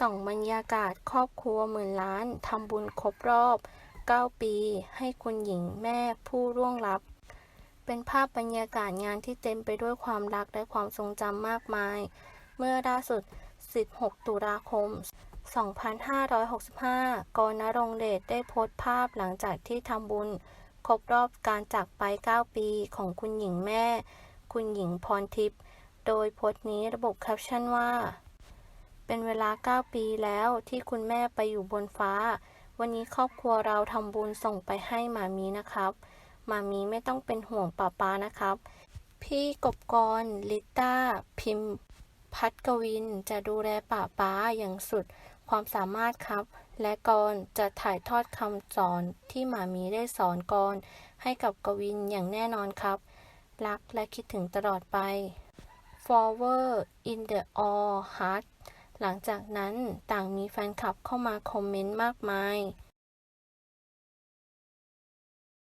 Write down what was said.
ส่องบรรยากาศครอบครัวหมื่นล้านทำบุญครบรอบ 9 ปี ให้คุณหญิงแม่ผู้ร่วงลับ เป็นภาพบรรยากาศงานที่เต็มไปด้วยความรักและความทรงจำมากมาย เมื่อล่าสุด 16 ตุลาคม 2565 กรณรงเดชได้โพสต์ภาพหลังจากที่ทำบุญ ครบรอบการจากไป 9 ปีของคุณหญิงแม่ คุณหญิงพรทิพย์ โดยโพสต์นี้ระบุแคปชั่นว่า เป็นเวลา 9 ปีแล้วที่คุณแม่ไปอยู่บนฟ้า วันนี้ครอบครัวเราทำบุญส่งไปให้หมามีนะครับหมามีไม่ต้องเป็นห่วงป้าป้านะครับ พี่กบกรลิต้า พิมพ์ พัดกวินจะดูแลป้าป้าอย่างสุดความสามารถครับ และกรจะถ่ายทอดคำสอนที่หมามีได้สอนกรให้กับกวินอย่างแน่นอนครับ รักและคิดถึงตลอดไป Forward in the all heart หลังจากนั้นต่างมีแฟนคลับเข้ามาคอมเมนต์มากมาย